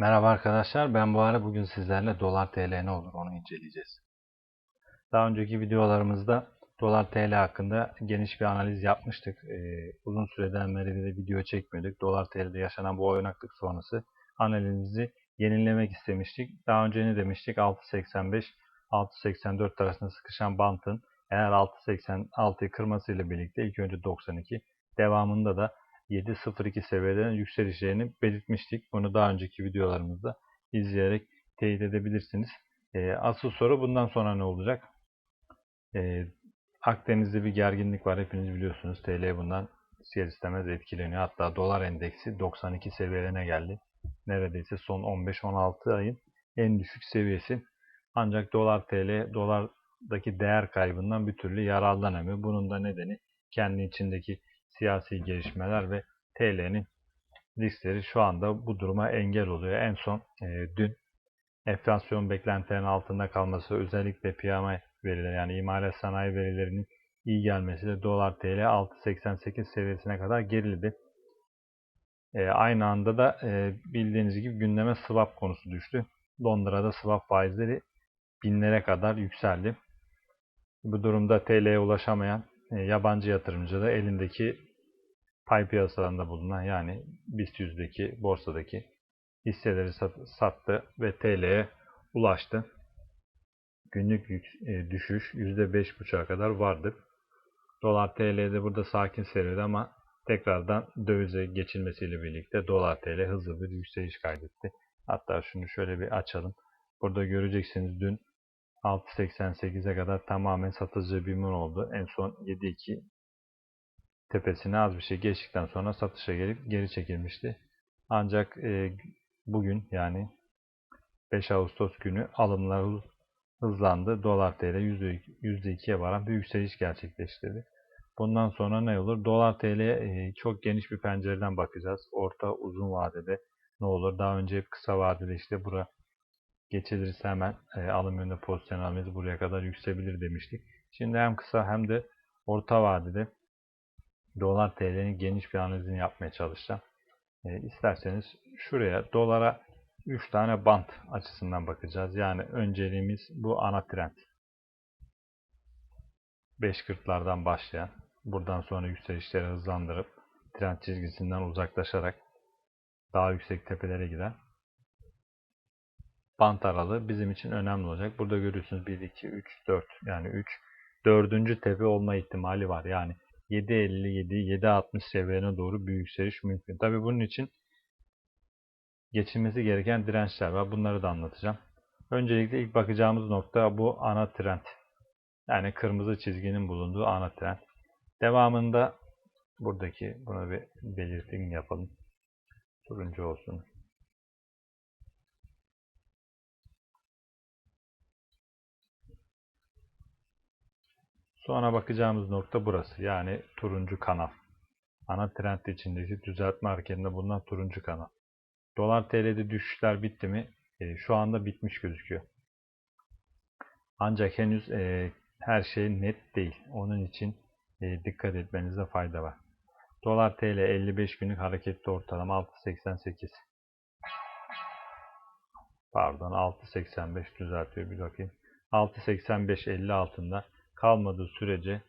Merhaba arkadaşlar, ben bu ara bugün sizlerle dolar TL ne olur onu inceleyeceğiz. Daha önceki videolarımızda dolar TL hakkında geniş bir analiz yapmıştık. Ee, uzun süreden beri de video çekmiyorduk. Dolar TL'de yaşanan bu oynaklık sonrası analizimizi yenilemek istemiştik. Daha önce ne demiştik? 6.85-6.84 arasında sıkışan bantın eğer 6.86'yı kırmasıyla birlikte ilk önce 92 devamında da 7.02 seviyeden yükselişlerini belirtmiştik. Bunu daha önceki videolarımızda izleyerek teyit edebilirsiniz. E, asıl soru bundan sonra ne olacak? E, Akdeniz'de bir gerginlik var hepiniz biliyorsunuz. TL bundan ister istemez etkileniyor. Hatta dolar endeksi 92 seviyelerine geldi. Neredeyse son 15-16 ayın en düşük seviyesi. Ancak dolar TL dolardaki değer kaybından bir türlü yararlanamıyor. Bunun da nedeni kendi içindeki siyasi gelişmeler ve TL'nin riskleri şu anda bu duruma engel oluyor. En son e, dün enflasyon beklentilerinin altında kalması özellikle PMI verileri yani imalat sanayi verilerinin iyi gelmesi de dolar TL 6.88 seviyesine kadar geriledi. E, aynı anda da e, bildiğiniz gibi gündeme swap konusu düştü. Londra'da swap faizleri binlere kadar yükseldi. Bu durumda TL'ye ulaşamayan e, yabancı yatırımcı da elindeki pay piyasalarında bulunan yani BIST 100'deki borsadaki hisseleri sattı ve TL'ye ulaştı. Günlük e, düşüş %5.5'a kadar vardı. Dolar TL'de burada sakin seyredi ama tekrardan dövize geçilmesiyle birlikte dolar TL hızlı bir yükseliş kaydetti. Hatta şunu şöyle bir açalım. Burada göreceksiniz dün 6.88'e kadar tamamen satıcı bir mum oldu. En son 7.2 tepesine az bir şey geçtikten sonra satışa gelip geri çekilmişti. Ancak e, bugün yani 5 Ağustos günü alımlar hızlandı. Dolar TL %2'ye varan bir yükseliş gerçekleştirdi. Bundan sonra ne olur? Dolar TL e, çok geniş bir pencereden bakacağız. Orta uzun vadede ne olur? Daha önce hep kısa vadede işte bura geçilirse hemen e, alım yönünde pozisyon almayız buraya kadar yükselebilir demiştik. Şimdi hem kısa hem de orta vadede dolar TL'nin geniş bir analizini yapmaya çalışacağım. E, isterseniz şuraya dolara 3 tane bant açısından bakacağız. Yani önceliğimiz bu ana trend. 5.40'lardan başlayan buradan sonra yükselişleri hızlandırıp trend çizgisinden uzaklaşarak daha yüksek tepelere giden bant aralığı bizim için önemli olacak. Burada görüyorsunuz 1, 2, 3, 4 yani 3 dördüncü tepe olma ihtimali var. Yani 7.57, 7.60 seviyelerine doğru bir yükseliş mümkün. Tabi bunun için geçilmesi gereken dirençler var. Bunları da anlatacağım. Öncelikle ilk bakacağımız nokta bu ana trend. Yani kırmızı çizginin bulunduğu ana trend. Devamında buradaki buna bir belirtim yapalım. Turuncu olsun. Sonra bakacağımız nokta burası. Yani turuncu kanal. Ana trend içindeki düzeltme hareketinde bulunan turuncu kanal. Dolar TL'de düşüşler bitti mi? E, şu anda bitmiş gözüküyor. Ancak henüz e, her şey net değil. Onun için e, dikkat etmenizde fayda var. Dolar TL 55 günlük hareketli ortalama 6.88. Pardon 6.85 düzeltiyor bir bakayım. 6.85.50 altında kalmadığı sürece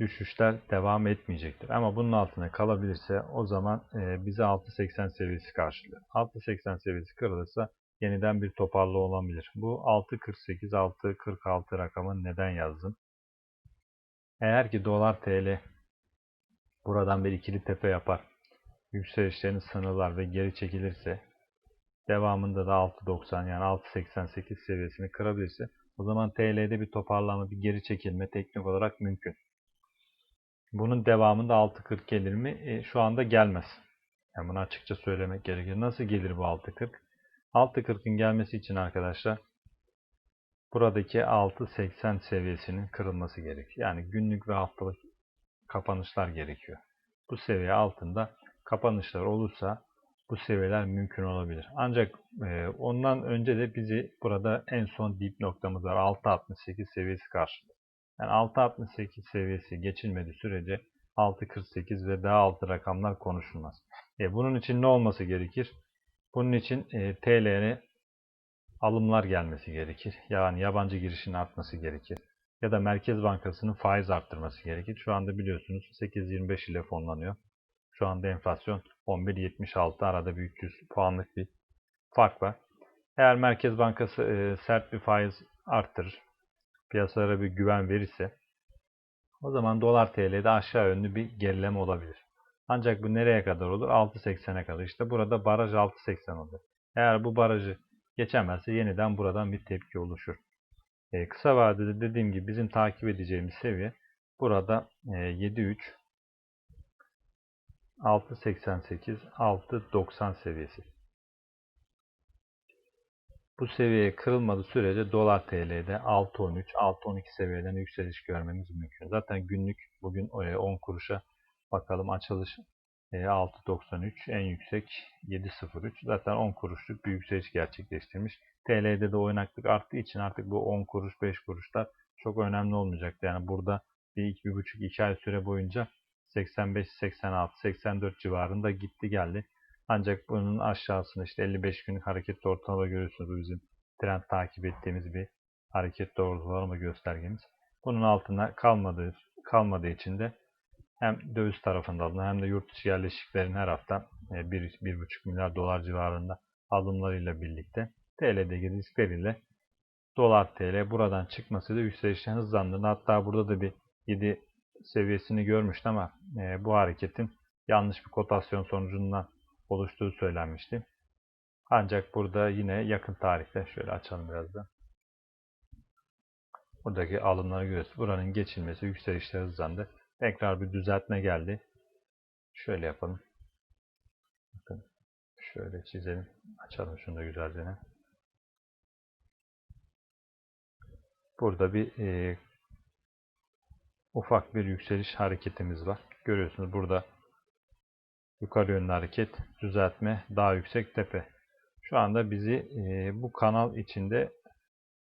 düşüşler devam etmeyecektir. Ama bunun altına kalabilirse o zaman e, bize 6.80 seviyesi karşılıyor. 6.80 seviyesi kırılırsa yeniden bir toparlı olabilir. Bu 6.48, 6.46 rakamı neden yazdım? Eğer ki dolar TL buradan bir ikili tepe yapar, yükselişlerini sınırlar ve geri çekilirse devamında da 6.90 yani 6.88 seviyesini kırabilirse o zaman TL'de bir toparlama, bir geri çekilme teknik olarak mümkün. Bunun devamında 6.40 gelir mi? E, şu anda gelmez. Yani bunu açıkça söylemek gerekir. Nasıl gelir bu 6.40? 6.40'ın gelmesi için arkadaşlar buradaki 6.80 seviyesinin kırılması gerekiyor. Yani günlük ve haftalık kapanışlar gerekiyor. Bu seviye altında kapanışlar olursa bu seviyeler mümkün olabilir. Ancak e, ondan önce de bizi burada en son dip noktamız var. 6.68 seviyesi karşılıyor. Yani 6.68 seviyesi geçilmediği sürece 6.48 ve daha altı rakamlar konuşulmaz. E, bunun için ne olması gerekir? Bunun için e, TL'ye alımlar gelmesi gerekir. Yani yabancı girişin artması gerekir. Ya da Merkez Bankası'nın faiz arttırması gerekir. Şu anda biliyorsunuz 8.25 ile fonlanıyor. Şu anda enflasyon 11.76 arada bir 300 puanlık bir fark var. Eğer Merkez Bankası e, sert bir faiz arttırır, piyasalara bir güven verirse o zaman dolar TL'de aşağı yönlü bir gerileme olabilir. Ancak bu nereye kadar olur? 6.80'e kadar. İşte burada baraj 6.80 olur. Eğer bu barajı geçemezse yeniden buradan bir tepki oluşur. E, kısa vadede dediğim gibi bizim takip edeceğimiz seviye burada e, 7.3 6.88 6.90 seviyesi. Bu seviyeye kırılmadığı sürece dolar TL'de 6.13 6.12 seviyeden yükseliş görmemiz mümkün. Zaten günlük bugün 10 kuruşa bakalım açılış 6.93 en yüksek 7.03 zaten 10 kuruşluk bir yükseliş gerçekleştirmiş. TL'de de oynaklık arttığı için artık bu 10 kuruş 5 kuruşlar çok önemli olmayacak. Yani burada bir 2,5-2 ay süre boyunca 85, 86, 84 civarında gitti geldi. Ancak bunun aşağısında işte 55 günlük hareketli ortalama görüyorsunuz. Bu bizim trend takip ettiğimiz bir hareketli ortalama göstergemiz. Bunun altına kalmadığı, kalmadığı için de hem döviz tarafında alınan hem de yurt dışı yerleşiklerin her hafta 1-1,5 e, milyar dolar civarında alımlarıyla birlikte TL'deki riskleriyle dolar TL buradan çıkmasıyla yükselişten hızlandığını hatta burada da bir 7 seviyesini görmüştü ama e, bu hareketin yanlış bir kotasyon sonucundan oluştuğu söylenmişti. Ancak burada yine yakın tarihte şöyle açalım biraz da. Buradaki alımları görüyoruz. Buranın geçilmesi yükselişte hızlandı. Tekrar bir düzeltme geldi. Şöyle yapalım. Bakın şöyle çizelim. Açalım şunu da güzelce. Burada bir e, ufak bir yükseliş hareketimiz var. Görüyorsunuz burada yukarı yönlü hareket, düzeltme, daha yüksek tepe. Şu anda bizi e, bu kanal içinde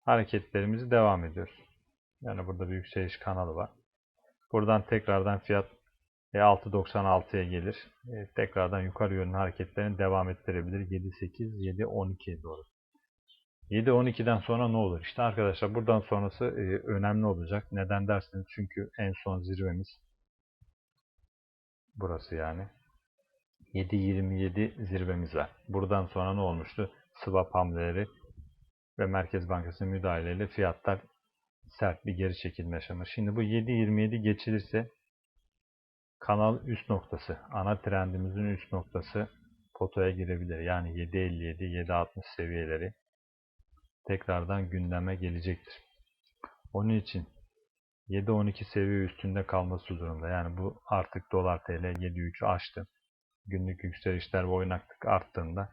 hareketlerimizi devam ediyoruz. Yani burada bir yükseliş kanalı var. Buradan tekrardan fiyat 6.96'ya gelir. E, tekrardan yukarı yönlü hareketlerini devam ettirebilir. 7.8, 7.12'ye doğru. 7.12'den sonra ne olur? İşte arkadaşlar buradan sonrası e, önemli olacak. Neden derseniz çünkü en son zirvemiz burası yani. 7.27 zirvemiz var. Buradan sonra ne olmuştu? Swap hamleleri ve Merkez Bankası müdahaleyle fiyatlar sert bir geri çekilme aşaması. Şimdi bu 7.27 geçilirse kanal üst noktası, ana trendimizin üst noktası potoya girebilir. Yani 7.57, 7.60 seviyeleri tekrardan gündeme gelecektir. Onun için 7.12 seviye üstünde kalması durumda. Yani bu artık dolar TL 7.3'ü aştı. Günlük yükselişler ve oynaklık arttığında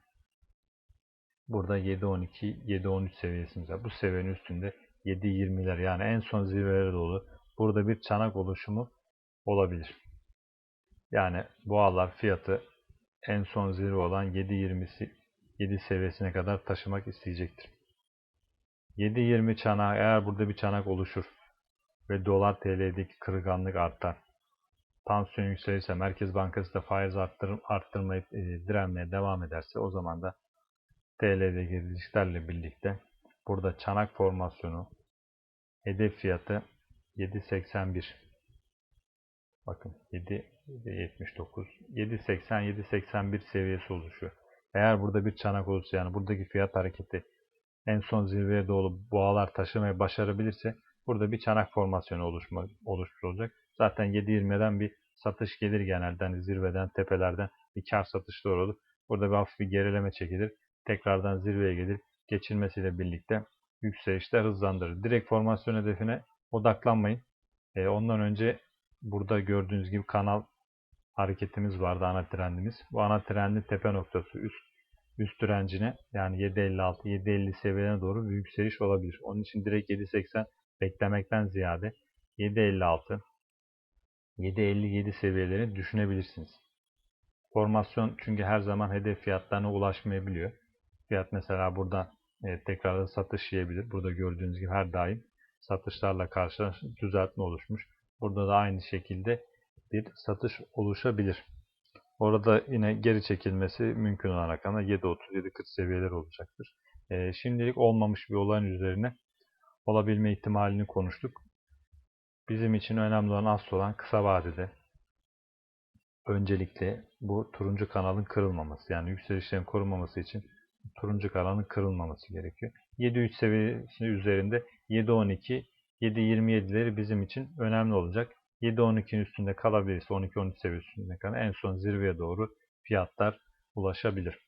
burada 7.12, 7.13 seviyesimiz var. Bu seviyenin üstünde 7.20'ler yani en son zirvelere doğru burada bir çanak oluşumu olabilir. Yani boğalar fiyatı en son zirve olan 7.20'si 7 seviyesine kadar taşımak isteyecektir. 7.20 çanağı eğer burada bir çanak oluşur ve dolar TL'deki kırılganlık artar. Tansiyon yükselirse Merkez Bankası da faiz arttır, arttırmayıp e, direnmeye devam ederse o zaman da TL'deki risklerle birlikte burada çanak formasyonu hedef fiyatı 7.81 bakın 7.79 7.80 7.81 seviyesi oluşuyor. Eğer burada bir çanak olursa yani buradaki fiyat hareketi en son zirveye doğru boğalar taşımayı başarabilirse burada bir çanak formasyonu oluşma, oluşmuş olacak. Zaten 7.20'den bir satış gelir genelden hani zirveden, tepelerden bir kar satışları olur. Burada bir hafif bir gerileme çekilir. Tekrardan zirveye gelir. Geçilmesiyle birlikte yükselişler hızlandırır. Direkt formasyon hedefine odaklanmayın. E, ondan önce burada gördüğünüz gibi kanal hareketimiz vardı ana trendimiz. Bu ana trendin tepe noktası üst üst direncine yani 7.56 7.50 seviyelerine doğru bir yükseliş olabilir. Onun için direkt 7.80 beklemekten ziyade 7.56 7.57 seviyelerini düşünebilirsiniz. Formasyon çünkü her zaman hedef fiyatlarına ulaşmayabiliyor. Fiyat mesela buradan e, tekrardan satış yiyebilir. Burada gördüğünüz gibi her daim satışlarla karşı düzeltme oluşmuş. Burada da aynı şekilde bir satış oluşabilir. Orada yine geri çekilmesi mümkün olan rakamlar 7.30-7.40 seviyeler olacaktır. Ee, şimdilik olmamış bir olayın üzerine olabilme ihtimalini konuştuk. Bizim için önemli olan asıl olan kısa vadede öncelikle bu turuncu kanalın kırılmaması. Yani yükselişlerin korunmaması için turuncu kanalın kırılmaması gerekiyor. 7.3 seviyesi üzerinde 7.12, 7.27'leri bizim için önemli olacak. 7.12'nin üstünde kalabilirse 12-13 seviyesinde kalan en son zirveye doğru fiyatlar ulaşabilir.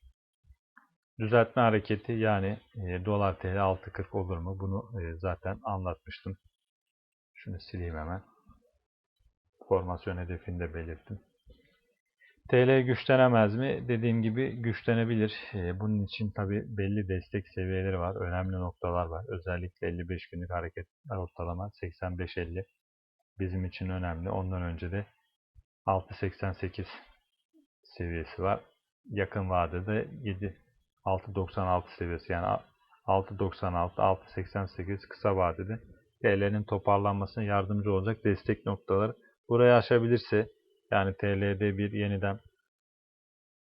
Düzeltme hareketi yani e, dolar TL 6.40 olur mu? Bunu e, zaten anlatmıştım. Şunu sileyim hemen. Formasyon hedefini de belirttim. TL güçlenemez mi? Dediğim gibi güçlenebilir. E, bunun için tabi belli destek seviyeleri var. Önemli noktalar var. Özellikle 55 günlük hareket ortalama 85-50 bizim için önemli. Ondan önce de 6.88 seviyesi var. Yakın vadede 7 6.96 seviyesi yani 6.96 6.88 kısa vadede TL'nin toparlanmasına yardımcı olacak destek noktaları. Burayı aşabilirse yani TL'de bir yeniden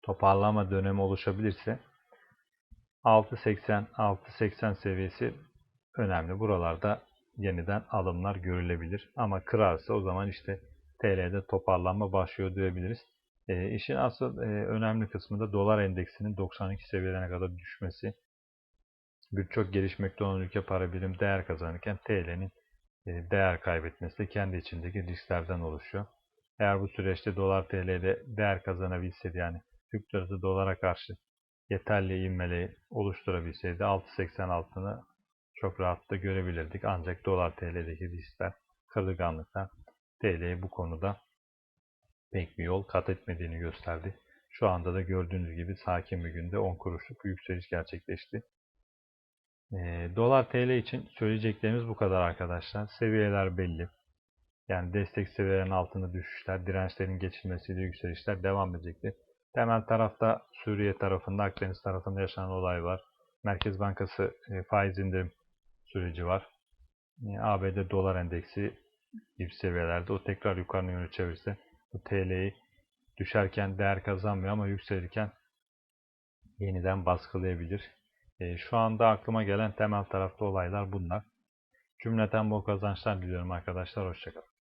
toparlama dönemi oluşabilirse 6.80 6.80 seviyesi önemli. Buralarda yeniden alımlar görülebilir. Ama kırarsa o zaman işte TL'de toparlanma başlıyor diyebiliriz. E, işin asıl e, önemli kısmı da dolar endeksinin 92 seviyelerine kadar düşmesi. Birçok gelişmekte olan ülke para birim değer kazanırken TL'nin e, değer kaybetmesi de kendi içindeki risklerden oluşuyor. Eğer bu süreçte dolar TL'de değer kazanabilseydi yani Türk lirası dolara karşı yeterli inmeli oluşturabilseydi 6.86'ını çok rahatlıkla görebilirdik. Ancak dolar TL'deki riskler, kırılganlıklar TL'ye bu konuda pek bir yol kat etmediğini gösterdi. Şu anda da gördüğünüz gibi sakin bir günde 10 kuruşluk yükseliş gerçekleşti. E, dolar TL için söyleyeceklerimiz bu kadar arkadaşlar. Seviyeler belli. Yani destek seviyelerin altında düşüşler, dirençlerin geçilmesiyle yükselişler devam edecektir. Temel tarafta Suriye tarafında, Akdeniz tarafında yaşanan olay var. Merkez Bankası e, faiz indirim süreci var. E, ABD dolar endeksi gibi seviyelerde o tekrar yukarı yönlü çevirse bu TL'yi düşerken değer kazanmıyor ama yükselirken yeniden baskılayabilir. E, şu anda aklıma gelen temel tarafta olaylar bunlar. Cümleten bol kazançlar diliyorum arkadaşlar. Hoşçakalın.